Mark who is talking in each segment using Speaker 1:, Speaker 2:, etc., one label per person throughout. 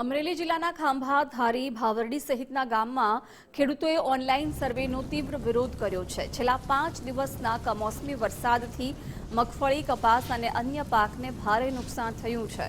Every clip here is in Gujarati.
Speaker 1: અમરેલી જિલ્લાના ખાંભા, ધારી, ભાવરડી સહિતના ગામમાં ખેડૂતોએ ઓનલાઈન સર્વેનો તીવ્ર વિરોધ કર્યો છે. છેલ્લા પાંચ દિવસના કમોસમી વરસાદથી મગફળી, કપાસ અને અન્ય પાકને ભારે નુકસાન થયું છે.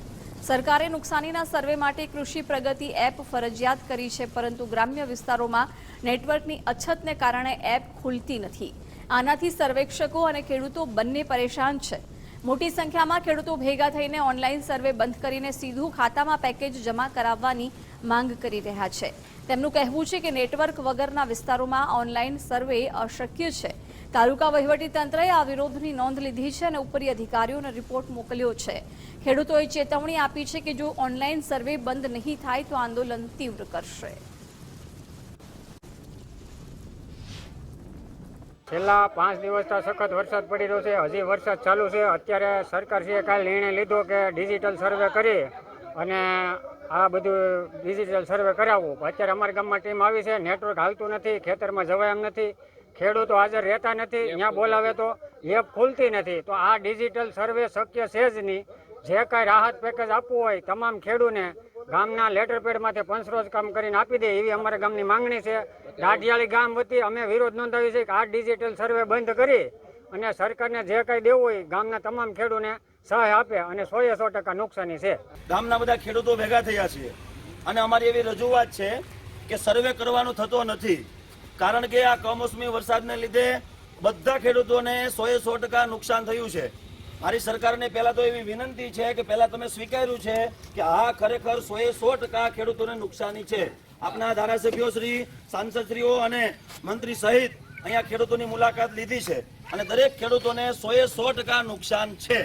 Speaker 1: સરકારે નુકસાનીના સર્વે માટે કૃષિ પ્રગતિ એપ ફરજિયાત કરી છે, પરંતુ ગ્રામ્ય વિસ્તારોમાં નેટવર્કની અછતને કારણે એપ ખુલતી નથી. આનાથી સર્વેક્ષકો અને ખેડૂતો બંને પરેશાન છે. મોટી સંખ્યામાં ખેડૂતો ભેગા થઈને ઓનલાઈન સર્વે બંધ કરીને સીધું ખાતામાં પેકેજ જમા કરાવવાની માંગ કરી રહ્યા છે. તેમનું કહેવું છે કે નેટવર્ક વગરના વિસ્તારોમાં ઓનલાઈન સર્વે અશક્ય છે. તાલુકા વહીવટીતંત્રએ આ વિરોધની નોંધ લીધી છે અને ઉપરી અધિકારીઓને રિપોર્ટ મોકલ્યો છે. ખેડૂતોએ ચેતવણી આપી છે કે જો ઓનલાઈન સર્વે બંધ નહીં થાય તો આંદોલન તીવ્ર કરશે.
Speaker 2: છેલ્લા પાંચ દિવસથી સખત વરસાદ પડી રહ્યો છે. હજી વરસાદ ચાલુ છે. અત્યારે સરકારશ્રીએ કાલે નિર્ણય લીધો કે ડિજિટલ સર્વે કરી અને આ બધું ડિજિટલ સર્વે કરાવવું. અત્યારે અમારા ગામમાં ટીમ આવી છે. નેટવર્ક હાલતું નથી. ખેતરમાં જવાય એમ નથી. ખેડૂતો હાજર રહેતા નથી. ત્યાં બોલાવે તો એપ ખુલતી નથી. તો આ ડિજિટલ સર્વે શક્ય છે જ નહીં. જે કાંઈ રાહત પેકેજ આપવું હોય તમામ ખેડૂને ગામના લેટર પેડમાંથી પંચરોજ કામ કરીને આપી દે એવી અમારા ગામની માંગણી છે. દાઢિયાળી ગામ વતી અમે વિરોધ નોંધાવી છે કે આ ડિજિટલ સર્વે બંધ કરી અને સરકારને જે કાંઈ દેવું હોય ગામના તમામ ખેડૂને સહાય આપે અને સો એ સો ટકા નુકસાની છે.
Speaker 3: ગામના બધા ખેડૂતો ભેગા થયા છે. અને અમારી એવી રજૂઆત છે કે સર્વે કરવાનો થતો નથી. કારણ કે આ કમોસમી વરસાદને લીધે બધા ખેડૂતોને સો એ સો ટકા નુકસાન થયું છે. મારી સરકારને પહેલા તો એવી વિનંતી છે કે પહેલા તમે સ્વીકાર્યું છે કે આ ખરેખર સો એ સો ટકા ખેડૂતોને નુકસાની છે. આપના ધારાસભ્યો શ્રી, સાંસદશ્રીઓ અને મંત્રી સહિત અહીંયા ખેડૂતોની મુલાકાત લીધી છે. અને દરેક ખેડૂતોને એ સો ટકા નુકસાન છે.